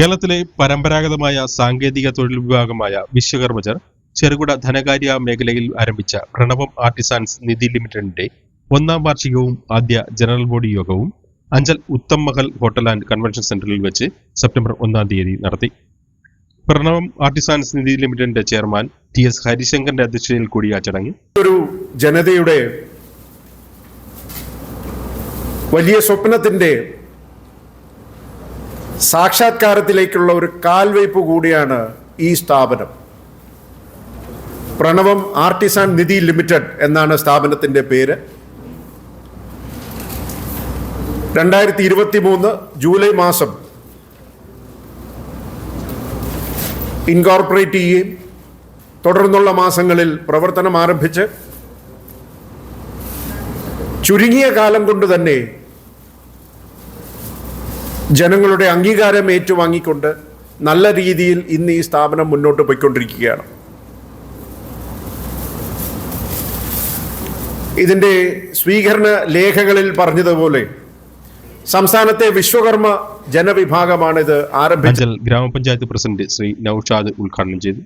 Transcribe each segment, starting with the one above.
കേരളത്തിലെ പരമ്പരാഗതമായ സാങ്കേതിക തൊഴിൽ വിഭാഗമായ വിശ്വകർമ്മജർ ചെറുകിട ധനകാര്യ മേഖലയിൽ ആരംഭിച്ച പ്രണവം ആർട്ടിസാൻസ് നിധി ലിമിറ്റഡിന്റെ ഒന്നാം വാർഷികവും ആദ്യ ജനറൽ ബോഡി യോഗവും Anchal Uttam Mahal hotel and convention സെന്ററിൽ വെച്ച് സെപ്റ്റംബർ ഒന്നാം തീയതി നടത്തി. പ്രണവം ആർട്ടിസാൻസ് നിധി ലിമിറ്റഡിന്റെ ചെയർമാൻ ടി എസ് ഹരിശങ്കറിന്റെ അധ്യക്ഷതയിൽ കൂടിയ ചടങ്ങിൽ ഒരു ജനതയുടെ വലിയ സ്വപ്നത്തിന്റെ സാക്ഷാത്കാരത്തിലേക്കുള്ള ഒരു കാൽവയ്പ് കൂടിയാണ് ഈ സ്ഥാപനം. പ്രണവം ആർട്ടിസാൻ നിധി ലിമിറ്റഡ് എന്നാണ് സ്ഥാപനത്തിന്റെ പേര്. രണ്ടായിരത്തി ഇരുപത്തി മൂന്ന് ജൂലൈ മാസം ഇൻകോർപ്പറേറ്റ് ചെയ്യുകയും തുടർന്നുള്ള മാസങ്ങളിൽ പ്രവർത്തനം ആരംഭിച്ച് ചുരുങ്ങിയ കാലം കൊണ്ട് തന്നെ ജനങ്ങളുടെ അംഗീകാരം ഏറ്റുവാങ്ങിക്കൊണ്ട് നല്ല രീതിയിൽ ഇന്ന് ഈ സ്ഥാപനം മുന്നോട്ട് പോയിക്കൊണ്ടിരിക്കുകയാണ്. ഇതിന്റെ സ്വീകരണ ലേഖകളിൽ പറഞ്ഞതുപോലെ സംസ്ഥാനത്തെ വിശ്വകർമ്മ ജനവിഭാഗമാണിത് ആരംഭിച്ചത്. അഞ്ചൽ ഗ്രാമപഞ്ചായത്ത് പ്രസിഡന്റ് ശ്രീ നൌഷാദ് ഉദ്ഘാടനം ചെയ്തു.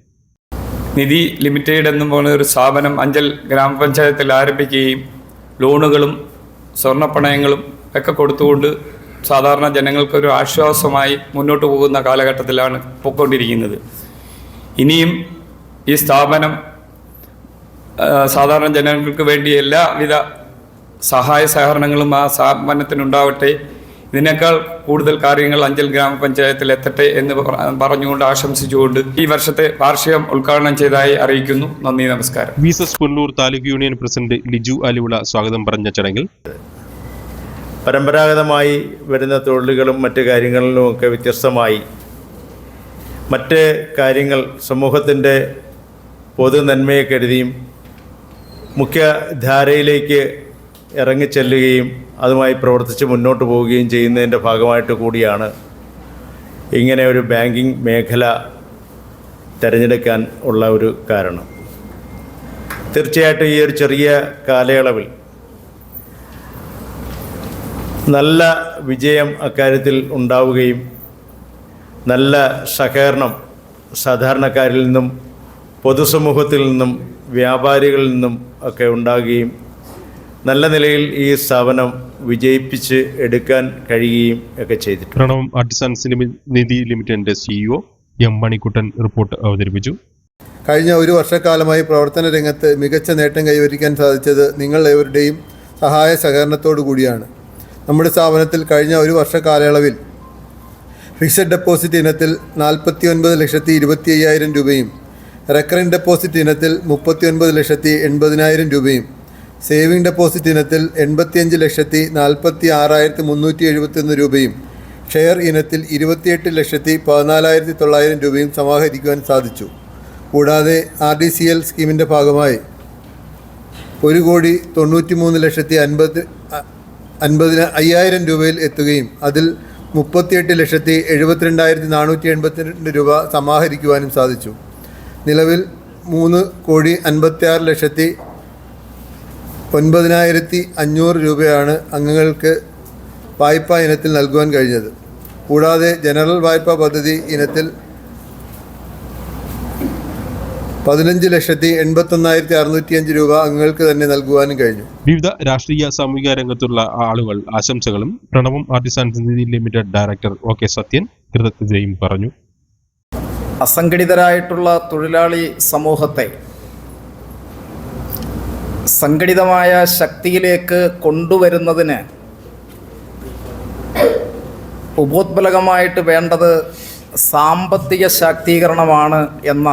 നിധി ലിമിറ്റഡ് എന്നും പറയുന്ന ഒരു സ്ഥാപനം അഞ്ചൽ ഗ്രാമപഞ്ചായത്തിൽ ആരംഭിക്കുകയും ലോണുകളും സ്വർണപ്പണയങ്ങളും ഒക്കെ കൊടുത്തുകൊണ്ട് സാധാരണ ജനങ്ങൾക്കൊരു ആശ്വാസമായി മുന്നോട്ട് പോകുന്ന കാലഘട്ടത്തിലാണ് പോയിക്കൊണ്ടിരിക്കുന്നത് ഇനിയും ഈ സ്ഥാപനം സാധാരണ ജനങ്ങൾക്ക് വേണ്ടി എല്ലാവിധ സഹായ സഹകരണങ്ങളും ആ സ്ഥാപനത്തിനുണ്ടാവട്ടെ. ഇതിനേക്കാൾ കൂടുതൽ കാര്യങ്ങൾ അഞ്ചൽ ഗ്രാമപഞ്ചായത്തിൽ എത്തട്ടെ എന്ന് പറ- പറഞ്ഞുകൊണ്ട് ആശംസിച്ചുകൊണ്ട് ഈ വർഷത്തെ വാർഷികം ഉദ്ഘാടനം ചെയ്തതായി അറിയിക്കുന്നു. നന്ദി നമസ്കാരം. മീസസ് കൊല്ലൂർ താലൂക്ക് യൂണിയൻ പ്രസിഡന്റ് ലിജു അലിവിള സ്വാഗതം പറഞ്ഞ ചടങ്ങിൽ പരമ്പരാഗതമായി വരുന്ന തൊഴിലുകളും മറ്റ് കാര്യങ്ങളിലുമൊക്കെ വ്യത്യസ്തമായി. മറ്റ് കാര്യങ്ങൾ സമൂഹത്തിന്റെ പൊതു നന്മയെ കരുതിയും മുഖ്യധാരയിലേക്ക് ഇറങ്ങിച്ചെല്ലുകയും അതുമായി പ്രവർത്തിച്ച് മുന്നോട്ട് പോവുകയും ചെയ്യുന്നതിന്റെ ഭാഗമായിട്ട് കൂടിയാണ് ഇങ്ങനെ ഒരു ബാങ്കിങ് മേഖല തിരഞ്ഞെടുക്കാൻ ഉള്ള ഒരു കാരണം. തീർച്ചയായിട്ടും ഈ ഒരു ചെറിയ കാലയളവിൽ നല്ല വിജയം അക്കാര്യത്തിൽ ഉണ്ടാവുകയും നല്ല സഹകരണം സാധാരണക്കാരിൽ നിന്നും പൊതുസമൂഹത്തിൽ നിന്നും വ്യാപാരികളിൽ നിന്നും ഒക്കെ ഉണ്ടാകുകയും നല്ല നിലയിൽ ഈ സ്ഥാപനം വിജയിപ്പിച്ച് എടുക്കാൻ കഴിയുകയും ഒക്കെ ചെയ്തിട്ടുണ്ട്. പ്രണവം ആർട്ടിസാൻസ് ലിമി- നിധി ലിമിറ്റഡിന്റെ സിഇഒ എം മണിക്കുട്ടൻ റിപ്പോർട്ട് അവതരിപ്പിച്ചു. കഴിഞ്ഞ ഒരു വർഷക്കാലമായി പ്രവർത്തന രംഗത്ത് മികച്ച നേട്ടം കൈവരിക്കാൻ സാധിച്ചത് നിങ്ങൾ ഏവരുടെയും സഹായ സഹകരണത്തോടു കൂടിയാണ്. നമ്മുടെ സ്ഥാപനത്തിൽ കഴിഞ്ഞ ഒരു വർഷ കാലയളവിൽ ഫിക്സഡ് ഡെപ്പോസിറ്റ് ഇനത്തിൽ നാൽപ്പത്തി ഒൻപത് ലക്ഷത്തി ഇരുപത്തി അയ്യായിരം രൂപയും റെക്കറിംഗ് ഡെപ്പോസിറ്റ് ഇനത്തിൽ മുപ്പത്തി ഒൻപത് ലക്ഷത്തി എൺപതിനായിരം രൂപയും. സേവിംഗ് ഡെപ്പോസിറ്റ് ഇനത്തിൽ എൺപത്തിയഞ്ച് ലക്ഷത്തി നാൽപ്പത്തി ആറായിരത്തി മുന്നൂറ്റി എഴുപത്തിയൊന്ന് രൂപയും. ഷെയർ ഇനത്തിൽ ഇരുപത്തിയെട്ട് ലക്ഷത്തി പതിനാലായിരത്തി തൊള്ളായിരം രൂപയും സമാഹരിക്കുവാൻ സാധിച്ചു. കൂടാതെ ആർ ഡി സി എൽ സ്കീമിന്റെ ഭാഗമായി ഒരു കോടി തൊണ്ണൂറ്റി മൂന്ന് ലക്ഷത്തി അൻപത് അ- അൻപതിന് അയ്യായിരം രൂപയിൽ എത്തുകയും അതിൽ മുപ്പത്തിയെട്ട് ലക്ഷത്തി എഴുപത്തിരണ്ടായിരത്തി നാനൂറ്റി എൺപത്തിരണ്ട് രൂപ സമാഹരിക്കുവാനും സാധിച്ചു. നിലവിൽ മൂന്ന് കോടി അൻപത്തിയാറ് ലക്ഷത്തി ഒൻപതിനായിരത്തി അഞ്ഞൂറ് രൂപയാണ് അംഗങ്ങൾക്ക് വായ്പാ ഇനത്തിൽ നൽകുവാൻ കഴിഞ്ഞത്. കൂടാതെ ജനറൽ വായ്പാ പദ്ധതി ഇനത്തിൽ പതിനഞ്ച് ലക്ഷത്തി എൺപത്തൊന്നായിരത്തി അറുന്നൂറ്റിയഞ്ച് രൂപ അംഗങ്ങൾക്ക് തന്നെ നൽകുവാനും കഴിഞ്ഞു. വിവിധ രാഷ്ട്രീയ സാമൂഹിക രംഗത്തുള്ള ആളുകൾ ആശംസകളും Pranavam Artisans Nidhi Limited director O K Sathyan കൃതജ്ഞതയും പറഞ്ഞു. അസംഘടിതരായിട്ടുള്ള തൊഴിലാളി സമൂഹത്തെ സംഘടിതമായ ശക്തിയിലേക്ക് കൊണ്ടുവരുന്നതിന് ഉപോത്ബലകമായിട്ട് വേണ്ടത് സാമ്പത്തിക ശാക്തീകരണമാണ് എന്ന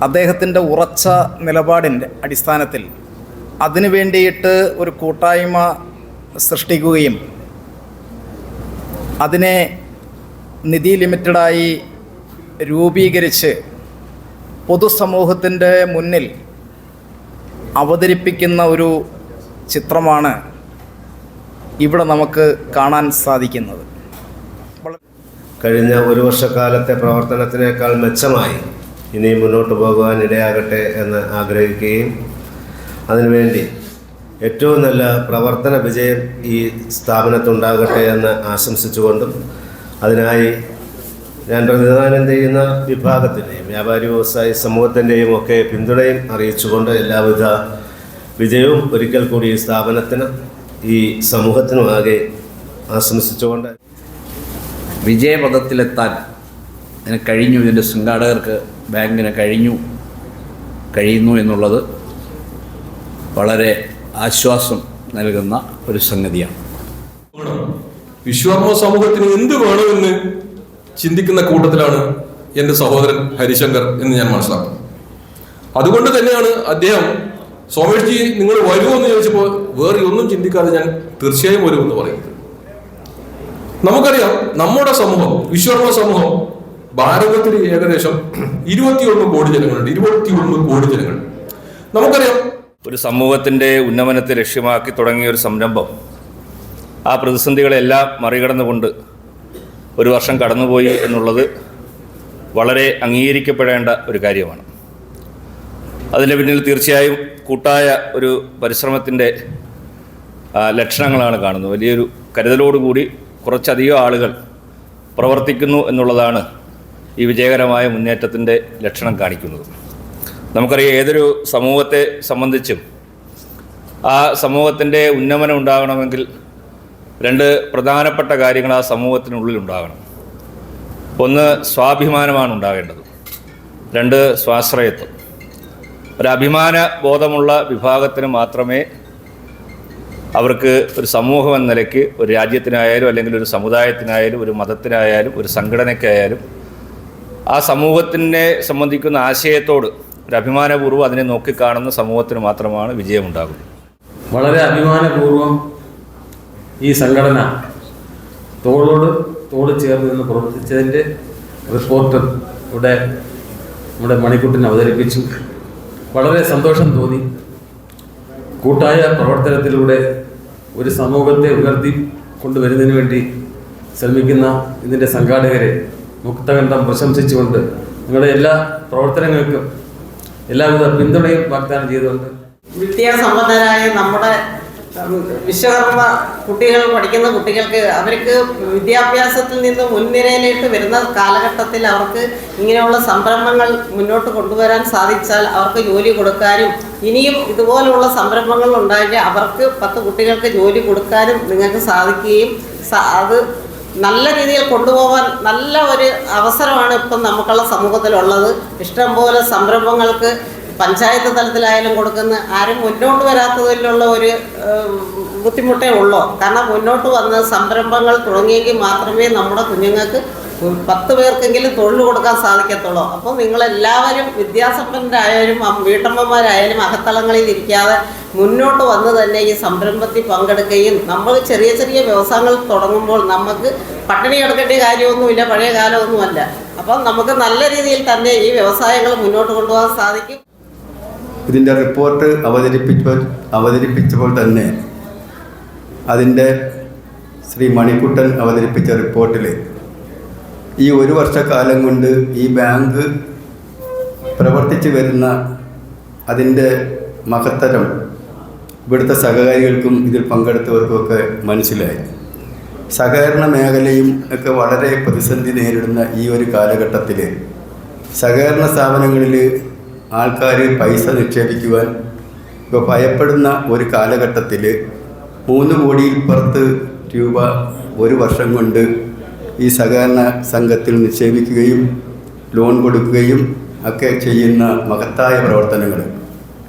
അദ്ദേഹത്തിന്റെ ഉറച്ച നിലപാടിന്റെ അടിസ്ഥാനത്തിൽ അതിനു വേണ്ടിയിട്ട് ഒരു കൂട്ടായ്മ സൃഷ്ടിക്കുകയും അതിനെ നിധി ലിമിറ്റഡായി രൂപീകരിച്ച് പൊതുസമൂഹത്തിന്റെ മുന്നിൽ അവതരിപ്പിക്കുന്ന ഒരു ചിത്രമാണ് ഇവിടെ നമുക്ക് കാണാൻ സാധിക്കുന്നത്. കഴിഞ്ഞ ഒരു വർഷക്കാലത്തെ പ്രവർത്തനത്തിനേക്കാൾ മെച്ചമായി ഇനി മുന്നോട്ട് പോകുവാൻ ഇടയാകട്ടെ എന്ന് ആഗ്രഹിക്കുകയും അതിനുവേണ്ടി ഏറ്റവും നല്ല പ്രവർത്തന വിജയം ഈ സ്ഥാപനത്തുണ്ടാകട്ടെ എന്ന് ആശംസിച്ചുകൊണ്ടും അതിനായി ഞാൻ പ്രതിദാനം ചെയ്യുന്ന വിഭാഗത്തിന്റെയും വ്യാപാരി വ്യവസായി സമൂഹത്തിന്റെയും ഒക്കെ പിന്തുണയും അറിയിച്ചുകൊണ്ട് എല്ലാവിധ വിജയവും ഒരിക്കൽ കൂടി ഈ സ്ഥാപനത്തിന് ഈ സമൂഹത്തിനുമാകെ ആശംസിച്ചുകൊണ്ട് വിജയപഥത്തിലെത്താൻ അതിന് കഴിഞ്ഞു. ഇതിന്റെ സംഘാടകർക്ക് ബാങ്കിന് കഴിഞ്ഞു. കഴിയുന്നു എന്നുള്ളത് വളരെ ആശ്വാസം നൽകുന്ന ഒരു സംഗതിയാണ്. വിശ്വാമ സമൂഹത്തിന് എന്ത് വേണമെന്ന് ചിന്തിക്കുന്ന കൂട്ടത്തിലാണ് എന്റെ സഹോദരൻ ഹരിശങ്കർ എന്ന് ഞാൻ മനസ്സിലാക്കുന്നു. അതുകൊണ്ട് തന്നെയാണ് അദ്ദേഹം സോമേഷ്ജി നിങ്ങൾ വരുമോ എന്ന് ചോദിച്ചപ്പോൾ വേറെ ഒന്നും ചിന്തിക്കാതെ ഞാൻ തീർച്ചയായും വരുമെന്ന് പറയുന്നത്. നമുക്കറിയാം നമ്മുടെ സമൂഹം വിശ്വകർമ്മ സമൂഹം ഭാരതത്തിൽ ഏകദേശം ഇരുപത്തിയൊന്ന് കോടി ജനങ്ങളുണ്ട് ഇരുപത്തിയൊന്ന് കോടി ജനങ്ങൾ. നമുക്കറിയാം ഒരു സമൂഹത്തിന്റെ ഉന്നമനത്തെ ലക്ഷ്യമാക്കി തുടങ്ങിയ ഒരു സംരംഭം ആ പ്രതിസന്ധികളെല്ലാം മറികടന്നുകൊണ്ട് ഒരു വർഷം കടന്നുപോയി എന്നുള്ളത് വളരെ അംഗീകരിക്കപ്പെടേണ്ട ഒരു കാര്യമാണ്. അതിന്റെ പിന്നിൽ തീർച്ചയായും കൂട്ടായ ഒരു പരിശ്രമത്തിന്റെ ലക്ഷണങ്ങളാണ് കാണുന്നത്. വലിയൊരു കരുതലോടുകൂടി കുറച്ചധികം ആളുകൾ പ്രവർത്തിക്കുന്നു എന്നുള്ളതാണ് ഈ വിജയകരമായ മുന്നേറ്റത്തിന്റെ ലക്ഷണം കാണിക്കുന്നത്. നമുക്കറിയാം ഏതൊരു സമൂഹത്തെ സംബന്ധിച്ചും ആ സമൂഹത്തിന്റെ ഉന്നമനം ഉണ്ടാകണമെങ്കിൽ രണ്ട് പ്രധാനപ്പെട്ട കാര്യങ്ങൾ ആ സമൂഹത്തിനുള്ളിൽ ഉണ്ടാകണം. ഒന്ന് സ്വാഭിമാനമാണ് ഉണ്ടാകേണ്ടത്. രണ്ട് സ്വാശ്രയത്വം. ഒരഭിമാന ബോധമുള്ള വിഭാഗത്തിന് മാത്രമേ അവർക്ക് ഒരു സമൂഹം എന്ന നിലയ്ക്ക് ഒരു രാജ്യത്തിനായാലും അല്ലെങ്കിൽ ഒരു സമുദായത്തിനായാലും ഒരു മതത്തിനായാലും ഒരു സംഘടനയ്ക്കായാലും ആ സമൂഹത്തിനെ സംബന്ധിക്കുന്ന ആശയത്തോട് ഒരു അഭിമാനപൂർവം അതിനെ നോക്കിക്കാണുന്ന സമൂഹത്തിന് മാത്രമാണ് വിജയമുണ്ടാകുന്നത്. വളരെ അഭിമാനപൂർവം ഈ സംഘടന തോളോട് തോട് ചേർന്ന് നിന്ന് പ്രവർത്തിച്ചതിന്റെ റിപ്പോർട്ട് ഇവിടെ നമ്മുടെ മണിക്കുട്ടിന് അവതരിപ്പിച്ചു. വളരെ സന്തോഷം തോന്നി. കൂട്ടായ പ്രവർത്തനത്തിലൂടെ ഒരു സമൂഹത്തെ ഉയർത്തി കൊണ്ടുവരുന്നതിന് വേണ്ടി ശ്രമിക്കുന്ന ഇതിന്റെ സംഘാടകരെ മുക്തകണ്ഠം പ്രശംസിച്ചുകൊണ്ട് നിങ്ങളുടെ എല്ലാ പ്രവർത്തനങ്ങൾക്കും എല്ലാവിധ പിന്തുണയും വാഗ്ദാനം ചെയ്തുകൊണ്ട് വിദ്യാസമ്പന്നരായ നമ്മുടെ വിശ്വകർമ്മ കുട്ടികൾ പഠിക്കുന്ന കുട്ടികൾക്ക് അവർക്ക് വിദ്യാഭ്യാസത്തിൽ നിന്ന് മുൻനിരയിലേക്ക് വരുന്ന കാലഘട്ടത്തിൽ അവർക്ക് ഇങ്ങനെയുള്ള സംരംഭങ്ങൾ മുന്നോട്ട് കൊണ്ടുവരാൻ സാധിച്ചാൽ അവർക്ക് ജോലി കൊടുക്കാനും ഇനിയും ഇതുപോലുള്ള സംരംഭങ്ങൾ ഉണ്ടായിട്ട് അവർക്ക് പത്ത് കുട്ടികൾക്ക് ജോലി കൊടുക്കാനും നിങ്ങൾക്ക് സാധിക്കുകയും അത് നല്ല രീതിയിൽ കൊണ്ടുപോകാൻ നല്ല ഒരു അവസരമാണ് ഇപ്പം നമുക്കുള്ള സമൂഹത്തിലുള്ളത്. ഇഷ്ടംപോലെ സംരംഭങ്ങൾക്ക് പഞ്ചായത്ത് തലത്തിലായാലും കൊടുക്കുന്ന ആരും മുന്നോട്ട് വരാത്തതിലുള്ള ഒരു ബുദ്ധിമുട്ടേ ഉള്ളൂ. കാരണം മുന്നോട്ട് വന്ന് സംരംഭങ്ങൾ തുടങ്ങിയെങ്കിൽ മാത്രമേ നമ്മുടെ കുഞ്ഞുങ്ങൾക്ക് പത്ത് പേർക്കെങ്കിലും തൊഴിൽ കൊടുക്കാൻ സാധിക്കത്തുള്ളൂ. അപ്പോൾ നിങ്ങളെല്ലാവരും വിദ്യാസമ്പന്നരായാലും വീട്ടമ്മമാരായാലും അകത്തളങ്ങളിൽ ഇരിക്കാതെ മുന്നോട്ട് വന്ന് തന്നെ ഈ സംരംഭത്തിൽ പങ്കെടുക്കുകയും നമ്മൾ ചെറിയ ചെറിയ വ്യവസായങ്ങൾ തുടങ്ങുമ്പോൾ നമുക്ക് പട്ടിണി കിടക്കേണ്ട കാര്യമൊന്നുമില്ല പഴയ കാലമൊന്നുമല്ല. അപ്പം നമുക്ക് നല്ല രീതിയിൽ തന്നെ ഈ വ്യവസായങ്ങൾ മുന്നോട്ട് കൊണ്ടുപോകാൻ സാധിക്കും. ഇതിന്റെ റിപ്പോർട്ട് അവതരിപ്പിച്ചപ്പോൾ അവതരിപ്പിച്ചപ്പോൾ തന്നെ അതിന്റെ ശ്രീ മണിക്കുട്ടൻ അവതരിപ്പിച്ച റിപ്പോർട്ടിൽ ഈ ഒരു വർഷക്കാലം കൊണ്ട് ഈ ബാങ്ക് പ്രവർത്തിച്ചു വരുന്ന അതിന്റെ മഹത്തരം ഇവിടുത്തെ സഹകാരികൾക്കും ഇതിൽ പങ്കെടുത്തവർക്കുമൊക്കെ മനസ്സിലായി. സഹകരണ മേഖലയും ഒക്കെ വളരെ പ്രതിസന്ധി നേരിടുന്ന ഈ ഒരു കാലഘട്ടത്തിൽ സഹകരണ സ്ഥാപനങ്ങളിൽ ആൾക്കാർ പൈസ നിക്ഷേപിക്കുവാൻ ഇപ്പോൾ ഭയപ്പെടുന്ന ഒരു കാലഘട്ടത്തിൽ മൂന്ന് കോടിയിൽ പുറത്ത് രൂപ ഒരു വർഷം കൊണ്ട് ഈ സഹകരണ സംഘത്തിൽ നിക്ഷേപിക്കുകയും ലോൺ കൊടുക്കുകയും ഒക്കെ ചെയ്യുന്ന മഹത്തായ പ്രവർത്തനങ്ങൾ.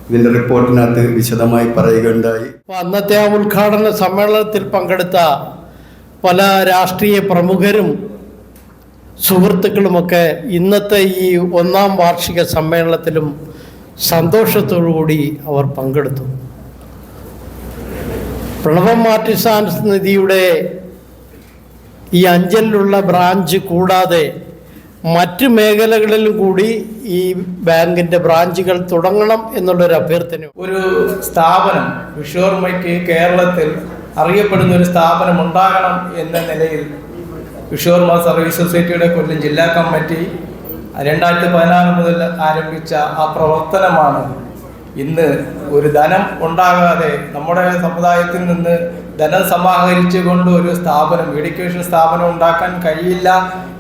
ഇതിന്റെ റിപ്പോർട്ടിനകത്ത് വിശദമായി പറയുകയുണ്ടായി. അന്നത്തെ ആ ഉദ്ഘാടന സമ്മേളനത്തിൽ പങ്കെടുത്ത പല രാഷ്ട്രീയ പ്രമുഖരും സുഹൃത്തുക്കളുമൊക്കെ ഇന്നത്തെ ഈ ഒന്നാം വാർഷിക സമ്മേളനത്തിലും സന്തോഷത്തോടുകൂടി അവർ പങ്കെടുത്തു. പ്രണവം മാർട്ടിസാൻസ് നിധിയുടെ ഈ അഞ്ചലിലുള്ള ബ്രാഞ്ച് കൂടാതെ മറ്റ് മേഖലകളിലും കൂടി ഈ ബാങ്കിന്റെ ബ്രാഞ്ചുകൾ തുടങ്ങണം എന്നുള്ളൊരു അഭ്യർത്ഥന. ഒരു സ്ഥാപനം വിഷോർമയ്ക്ക് കേരളത്തിൽ അറിയപ്പെടുന്ന ഒരു സ്ഥാപനം ഉണ്ടാകണം എന്ന നിലയിൽ വിഷോർമ സർവീസ് സൊസൈറ്റിയുടെ കൊല്ലം ജില്ലാ കമ്മിറ്റി രണ്ടായിരത്തി പതിനാറ് മുതൽ ആരംഭിച്ച ആ പ്രവർത്തനമാണ് ഇന്ന് ഒരു ധനം ഉണ്ടാകാതെ നമ്മുടെ സമുദായത്തിൽ നിന്ന് ധനം സമാഹരിച്ചുകൊണ്ട് ഒരു സ്ഥാപനം എഡ്യൂക്കേഷൻ സ്ഥാപനം ഉണ്ടാക്കാൻ കഴിയില്ല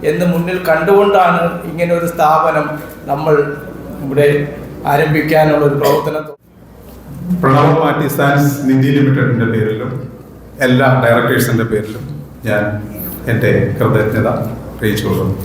എന്ന് മുന്നിൽ കണ്ടുകൊണ്ടാണ് ഇങ്ങനെ ഒരു സ്ഥാപനം നമ്മൾ ഇവിടെ ആരംഭിക്കാനുള്ള ഒരു പ്രവർത്തനം പ്രണവ് ആർട്ടിസാൻസ് നിധി ലിമിറ്റഡിന്റെ പേരിലും എല്ലാ ഡയറക്ടേഴ്സിന്റെ പേരിലും ഞാൻ എന്റെ കൃതജ്ഞത അറിയിച്ചുകൊള്ളുന്നു.